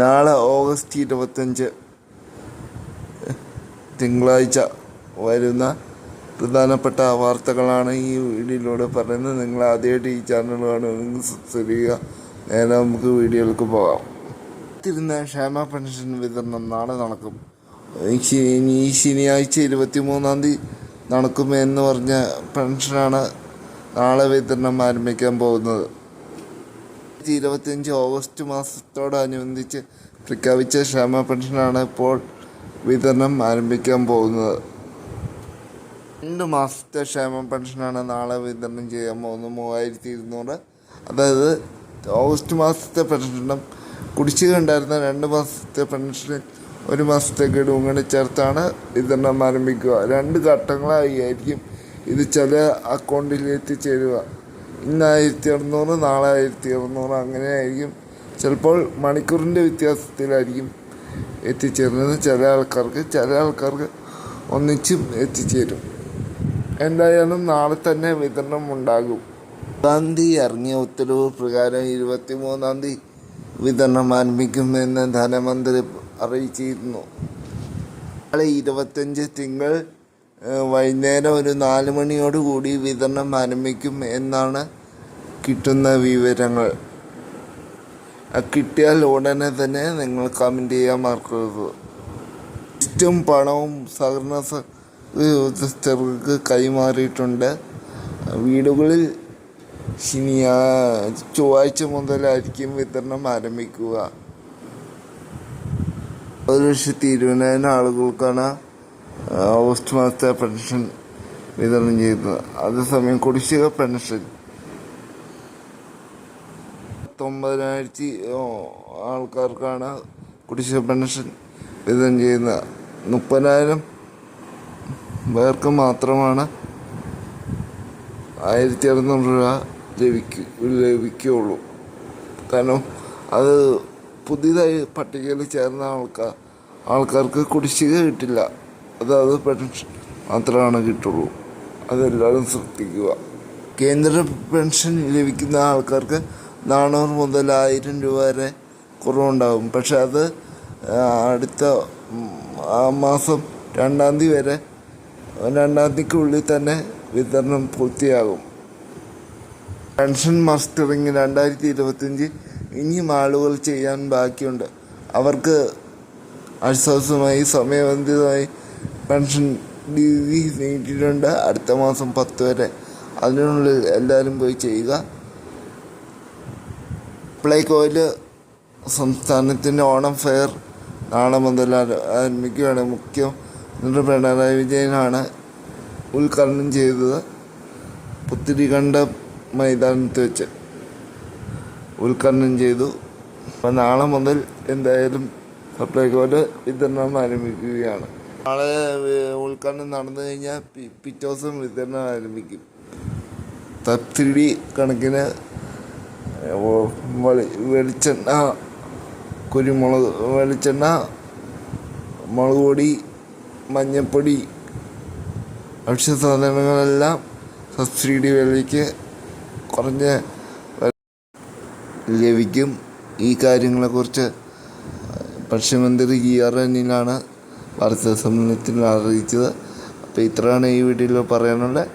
നാളെ ഓഗസ്റ്റ് ഇരുപത്തഞ്ച് തിങ്കളാഴ്ച വരുന്ന പ്രധാനപ്പെട്ട വാർത്തകളാണ് ഈ വീഡിയോയിലൂടെ പറയുന്നത്. നിങ്ങൾ ആദ്യമായിട്ട് ഈ ചാനൽ കാണുമെങ്കിൽ സബ്സ്ക്രൈബ് ചെയ്യുക. നേരെ നമുക്ക് വീഡിയോകൾക്ക് പോകാം. തിരുന്ന ക്ഷേമ പെൻഷൻ വിതരണം നാളെ നടക്കും. ഈ ശനിയാഴ്ച ഇരുപത്തി മൂന്നാം തീയതി നടക്കും എന്ന് പറഞ്ഞ പെൻഷനാണ് നാളെ വിതരണം ആരംഭിക്കാൻ പോകുന്നത്. രണ്ടായിരത്തി ഇരുപത്തിയഞ്ച് ഓഗസ്റ്റ് മാസത്തോടനുബന്ധിച്ച് പ്രഖ്യാപിച്ച ക്ഷേമ പെൻഷനാണ് ഇപ്പോൾ വിതരണം ആരംഭിക്കാൻ പോകുന്നത്. രണ്ട് മാസത്തെ ക്ഷേമ പെൻഷനാണ് നാളെ വിതരണം ചെയ്യാൻ പോകുന്നത് മൂവായിരത്തി ഇരുന്നൂറ് അതായത് ഓഗസ്റ്റ് മാസത്തെ പെൻഷനും കുടിശ്ശിക രണ്ട് മാസത്തെ പെൻഷൻ ഒരു മാസത്തെ ഗഡുവും കൂടി ചേർത്താണ് വിതരണം ആരംഭിക്കുക. രണ്ട് ഘട്ടങ്ങളായി ആയിരിക്കും ഇത് ചില അക്കൗണ്ടിൽ എത്തിച്ചേരുക ഇന്ന് ആയിരത്തി അറുന്നൂറ് നാളെ ആയിരത്തി അറുന്നൂറ് അങ്ങനെ ആയിരിക്കും ചിലപ്പോൾ മണിക്കൂറിന്റെ വ്യത്യാസത്തിലായിരിക്കും എത്തിച്ചേരുന്നത്. ചില ആൾക്കാർക്ക് ചില ആൾക്കാർക്ക് ഒന്നിച്ചും എത്തിച്ചേരും. എന്തായാലും നാളെ തന്നെ വിതരണം ഉണ്ടാകും. പത്താം തീയതി ഇറങ്ങിയ ഉത്തരവ് പ്രകാരം ഇരുപത്തി മൂന്നാം തീയതി വിതരണം ആരംഭിക്കുമെന്ന് ധനമന്ത്രി അറിയിച്ചിരുന്നു. നാളെ ഇരുപത്തഞ്ച് തിങ്കൾ വൈകുന്നേരം ഒരു നാല് മണിയോടുകൂടി വിതരണം ആരംഭിക്കും എന്നാണ് കിട്ടുന്ന വിവരങ്ങൾ. കിട്ടിയാൽ ഉടനെ തന്നെ നിങ്ങൾ കമന്റ് ചെയ്യാൻ മറക്കരുത് ഇഷ്ടം പണവും സഹകരണ ഉദ്യോഗസ്ഥർക്ക് കൈമാറിയിട്ടുണ്ട്. വീടുകളിൽ ശനിയാ ചൊവ്വാഴ്ച മുതലായിരിക്കും വിതരണം ആരംഭിക്കുക. ഒരു ലക്ഷത്തി ഇരുപതിനായിരം ആളുകൾക്കാണ് ഓഗസ്റ്റ് മാസത്തെ പെൻഷൻ വിതരണം ചെയ്യുന്നത് അതേസമയം കുടിശ്ശിക പെൻഷൻ. പത്തൊമ്പതിനായിരത്തി ആൾക്കാർക്കാണ് കുടിശ്ശിക പെൻഷൻ വിതരണം ചെയ്യുന്നത്. മുപ്പതിനായിരം പേർക്ക് മാത്രമാണ് ആയിരത്തി അറുന്നൂറ് രൂപ ലഭിക്കും ലഭിക്കുകയുള്ളൂ. കാരണം അത് പുതിയതായി പട്ടികയിൽ ചേർന്ന ആൾക്കാർ ആൾക്കാർക്ക് കുടിശ്ശിക കിട്ടില്ല. അതായത് പെൻഷൻ മാത്രമാണ് കിട്ടുള്ളൂ. അതെല്ലാവരും ശ്രദ്ധിക്കുക. കേന്ദ്ര പെൻഷൻ ലഭിക്കുന്ന ആൾക്കാർക്ക് നാനൂറ് മുതൽ ആയിരം രൂപ വരെ കുറവുണ്ടാകും. പക്ഷെ അത് അടുത്ത മാസം രണ്ടാം തീയതി വരെ രണ്ടാം തീയതിക്കുള്ളിൽ തന്നെ വിതരണം പൂർത്തിയാകും. പെൻഷൻ മാസ്റ്ററിങ് രണ്ടായിരത്തി ഇരുപത്തിയഞ്ച് ഇനിയും ആളുകൾ ചെയ്യാൻ ബാക്കിയുണ്ട്. അവർക്ക് ആശ്വാസമായി സമയബന്ധിതമായി പെൻഷൻ ഡ്യൂട്ടി നീട്ടിയിട്ടുണ്ട്. അടുത്ത മാസം പത്ത് വരെ. അതിനുള്ളിൽ എല്ലാവരും പോയി ചെയ്യുക. പ്ലേക്കോയിൽ സംസ്ഥാനത്തിന്റെ ഓണം ഫെയർ നാളെ മുതൽ ആരംഭിക്കുകയാണ്. ആരംഭിക്കുകയാണ് എന്നിട്ട് പിണറായി വിജയനാണ് ഉദ്ഘാടനം ചെയ്തത്. പുത്തിരികണ്ട മൈതാനത്ത് വെച്ച് ഉദ്ഘാടനം ചെയ്തു. അപ്പം നാളെ മുതൽ എന്തായാലും സപ്ലൈകോൽ വിതരണം ആരംഭിക്കുകയാണ്. നാളെ ഉദ്ഘാടനം നടന്നു കഴിഞ്ഞാൽ പിറ്റേ ദിവസം വിതരണം ആരംഭിക്കും. സബ്സിഡി കണക്കിന് വെളിച്ചെണ്ണ കുരുമുളക് വെളിച്ചെണ്ണ മുളക് പൊടി മഞ്ഞൾപ്പൊടി ഭക്ഷ്യസാധനങ്ങളെല്ലാം സബ്സിഡി വിലയ്ക്ക് കുറഞ്ഞ ലഭിക്കും. ഈ കാര്യങ്ങളെക്കുറിച്ച് ഭക്ഷ്യമന്ത്രി ജി ആർ എന്നിലാണ് വാർത്താ സമ്മേളനത്തിൽ അറിയിച്ചത്. അപ്പോൾ ഇത്രയാണ് ഈ വീഡിയോയിൽ പറയാനുള്ള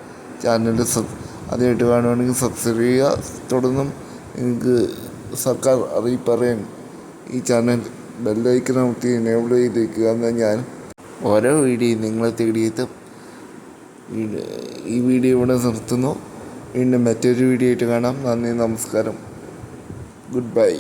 ചാനൽ സബ് ആദ്യമായിട്ട് കാണുവാണെങ്കിൽ സബ്സ്ക്രൈബ് ചെയ്യുക. തുടർന്നും നിങ്ങൾക്ക് സർക്കാർ അറിയിപ്പ് അറിയാൻ ഈ ചാനൽ ബെല്ലൈക്കൻ അമർത്തി എനേബിൾ ചെയ്തേക്കുക എന്നാൽ ഞാൻ ഓരോ വീഡിയോയും നിങ്ങളെ വീഡിയോ- ഈ വീഡിയോ ഇവിടെ നിർത്തുന്നു. വീണ്ടും മറ്റൊരു വീഡിയോ ആയിട്ട് കാണാം. നന്ദി നമസ്കാരം. Good bye